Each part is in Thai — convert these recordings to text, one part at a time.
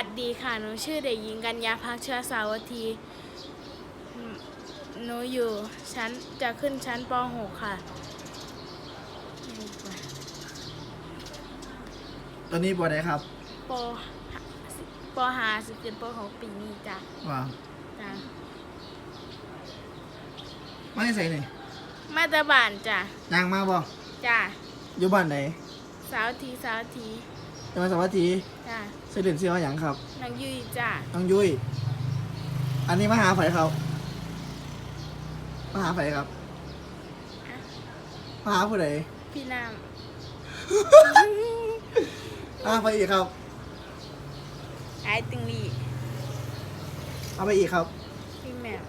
วัสดีค่ะ หนูชื่อเด็กหญิงกัญญาพักเชื้อสาวัตถีหนูหนูอยู่ชั้นจะขึ้นชั้นป .6 ค่ะ ตอนนี้ปวดไหนครับปปหาสิขึ้นป .6 ปีนี้จ้ะว่าจ้ะไม่ใส่หนึ่งมาตาบานจ้ะยางมาบ่จ้ะอยู่บ้านไหนสาวทีสาวที จะมาสวัสดีจ้ะเสด็จเสียว่าหยังครับ นางยุยจ้ะน้องยุ้ย อันนี้มาหาไผครับมาหาไผครับ มาหาผู้ใดพี่น้มาหาไผอีกครับำไอ้ติงลีเอาไปอีกครับ พี่แมว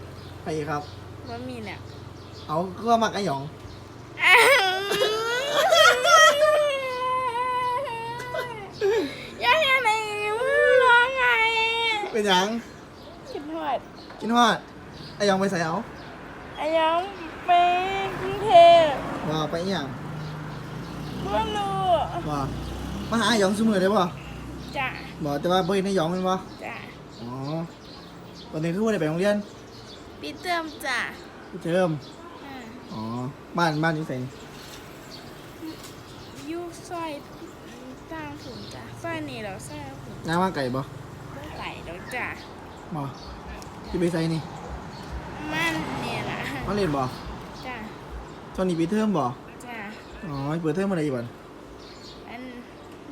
ไปอีกครับ ว่ามีเนี่ยเอาก็มักไอ้หยอง ยังไงไหนมือร้องไงเป็นหยังคิดหอดกินฮอดไอ้หยองไปใส่เอาอายังไปกรุงเทพว่าไปอีหยังว่ารู้ว่ามาหาไอ้หยองซุมือได้บ่จ้ะบ่แต่ว่าบ่เห็นไอ้หยองแมันบ่จ้ะอ๋อตอนนี้คือว่าได้ไปโรงเรียนปีเติมจ้ะพี่เทิมอ่าอ๋อบ้านบ้านอยู่ไสนอยูซอย ต่างถุนจ้ะซอยนี่แล้วซอยถุนน้ำว่าไก่บ่บ่ไก่แล้วจ้ะบ่ที่ไปไสนี่มันนี่ล่ะมาเรียนบ่จ้ะตอนนี้ปีเทอมบ่จ้ะอ๋อเปิดเทอมเมื่อไหร่อีกบัดอัน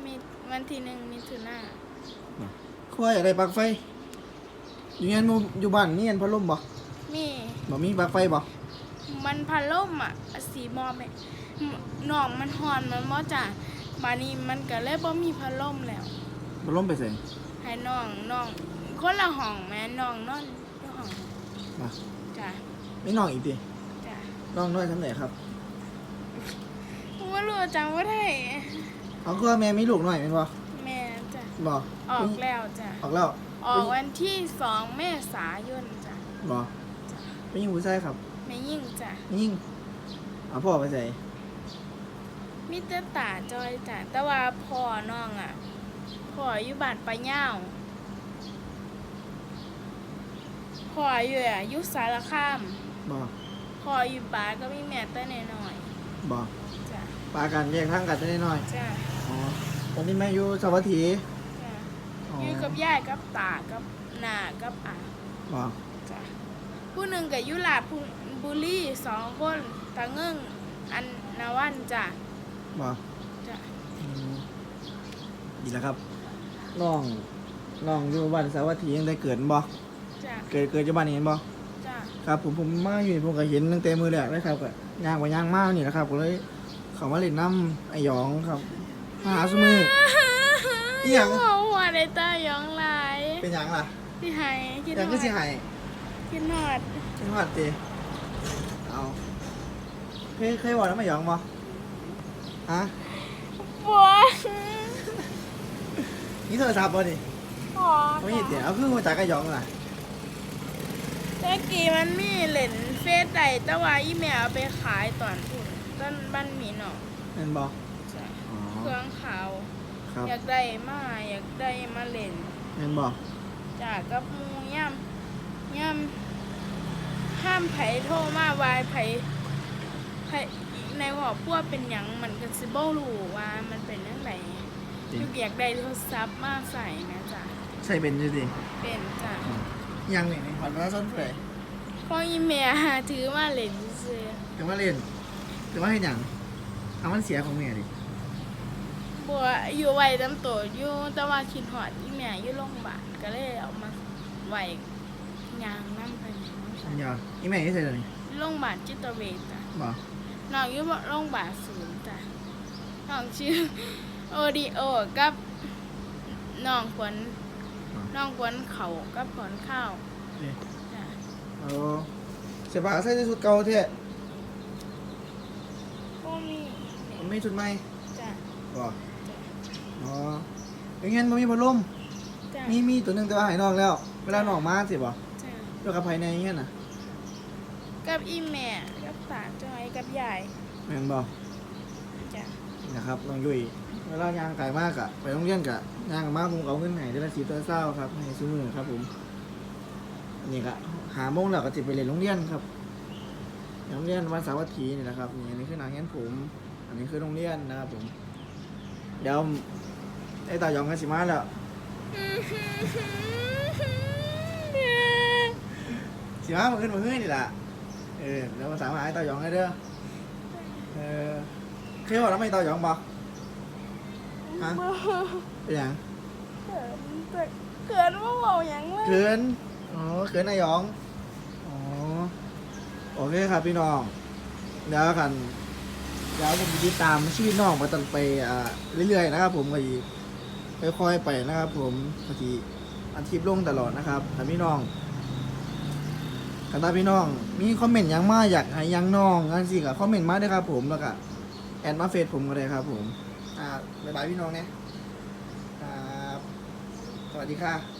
มีวันที่หนึ่งมิถุนาคือว่าอยากได้ปลั๊กไฟ อยู่เงี้ยหมู่อยู่บ้านมีอันพัดลมบ่มีบ่มีปลั๊กไฟบ่มันพัดลมอะสีมอมเนี่ยหนองมันหอนมันมอจ้ะ บานี้มันก็เลยบ่มีพัดลมแล้วพัดลมไปใส่ให้น้องน้องคนละห้องแม่น้องนอนอยู่ห้องมาจ้ะไม่น้องอีกติจ้ะน้องน้อยทำไหนครับว่ารู้จังว่าได้เอาคือว่าแม่มีลูกน้อยแม่นบ่แม่จ้ะบ่ออกแล้วจ้ะออกแล้ว ออกวันที่สองเมษายนจ้ะบ่เป็นหญิงผู้ชายครับไม่ยิ่งจ้ะยิ่งเอาพ่อไปใส่ มิตรตาจอยจ้ะแต่ว่าพ่อน้องอะพ่ออยู่บ้านปะเย่าวพ่ออยู่อะอยุสารคามบ่พ่ออยู่ป่าก็มีแม่แต่น้อยบ่ๆจ้ะปากันแยกทางกันได้น้อยจ้ะอ๋อตอนนี้แม่อยู่สวัสดีจ้ะอ๋ออยู่กับยายกับตากับนากับอาบ่จ้ะผู้หนึ่งกับยุลาพุงบุรีสองคนตาเงิ่งอันนาวันจ้ะ บ่จ้ะอืมดีแล้วครับน้องน้องอยู่บ้านสาวัตถียังได้เกิดบ่จ้ะเกิดเกิดอยู่บ้านนี้เห็นบ่จ้ะครับ ผมผมมาอยู่นี่ผมก็เห็นตั้งแต่มือแรกเลยครับก็ย่างกว่าย่างมากนี่แหละครับก็เลยเขามาเล่นน้ำไอหยองครับมาหาสมือ อิหยังหัวหัวในตาหยองหลายเป็นหยังล่ะที่ไห้คิดหยังฮก็อสิดให้คิดฮอดคิดฮอดติเอาเคยเคยบอกน้ำไอหยองบ่ ฮะบัวนี่โทรศัพท์บ่นี่ขอไม่มีเดี๋ยวเอาคือมาจากไอหยองล่ะตะกี้มันมีเหรียญเฟซใดแต่ว่าอีแมวเอาไปขายตอนพุ่นต้นบ้านหมีเนาะนั่นบ่จ้ะอ๋อเครื่องขาว ครับอยากได้มาอยากได้มาเล่นนั่นบ่จากกับหมูย่ำย่ำห้ามไผโทรมาวายไผไผ ในหัวพวกเป็นหยังมันก็สิบ่รู้ว่ามันเป็นจังไดลูกอยากได้โทรศัพท์มาใส่นะจ๊ะใช่เป็นจังซี่เป็นจ้ะยังนี่นี่ขวัญมาซ่อนเผยพออีเมียหาถือมาเล่นซื่อแต่ว่าเล่นแต่ว่าเฮ็ดหยังเอามันเสียของแม่ดิๆบัวอยู่ไว้ตำโตอยู่แต่ว่าคิดฮอดอีเมียอยู่โรงพยาบาลก็เลยเอามาไว้ยางนำไปอันยอดอีแม่นี่ใส่ตัวนี้โรงพยาบาลจิตเวชจ้ะบ่ น้องอยู่โรงพยาบาลศูนย์จ้ะน้องชื่อโอดีโอกับน้องขวัญน้องขวัญเขากับขวัญข้าวนี่จ้ะเอาเสียบาใส่ชุดเก่าแท้ก็มีมันไม่ชุดใหม่จ้ะบ่อ๋ออย่างงั้นบ่มีพัดลมจ้ะมีมีตัวหนึงแต่ว่าให้น้องแล้ว เวลาน้องมาสิบ่จ้ะ เกี่ยวกับภายในอย่างเงี้ยน่ะ กับอีแม่ กับตาจอยกับยายแม่นบ่จ้ะนี่นะครับน้องยุ้ยเวลายางไก่มากอะไปโรงเรียนกะยางมากผมเอาเงินไหนได้ละสิบตัวเศร้าครับให้ซื้อมือครับผมอันนี่ก็หาโมงแล้วก็จะไปเรียนโรงเรียนครับโรงเรียนวันเสาร์อาทิตย์นี่นะครับนี่อันนี้คือหนังเงี้ยผม อันนี้คือโรงเรียนนะครับผมเดี๋ยวไอ้ตายองกันสิมาแล้วสิมามาขึ้นมาขึ้นนี่แหละ เออเดี๋ยวมาสามหาไอ้ตายองให้เด้อเออเคยบอกแล้วไม่ตายองบอกฮะเป็นหยังเขินแต่เขินว่าบอกหยังเลยเขินอ๋อเขินนายองอ๋อโอเคครับพี่น้องเดี๋ยวกันเดี๋ยวผมจะติดตามชีวิตน้องมาตันไปอ่าเรื่อยๆนะครับ ผมก็อีค่อยๆไปนะครับ ผมบางทีอาทิตย์ลงตลอดนะครับถ้าพี่น้อง กันตาพี่น้อง มีคอมเมนต์ยังมาอยากให้ยังน้องงั้นสิก็คอมเมนต์มาด้ครับผมแล้วก็แอดมาเฟซผมก็ได้ครับผม อ่าบ๊ายบายพี่น้องเนี่ยครับสวัสดีค่ะ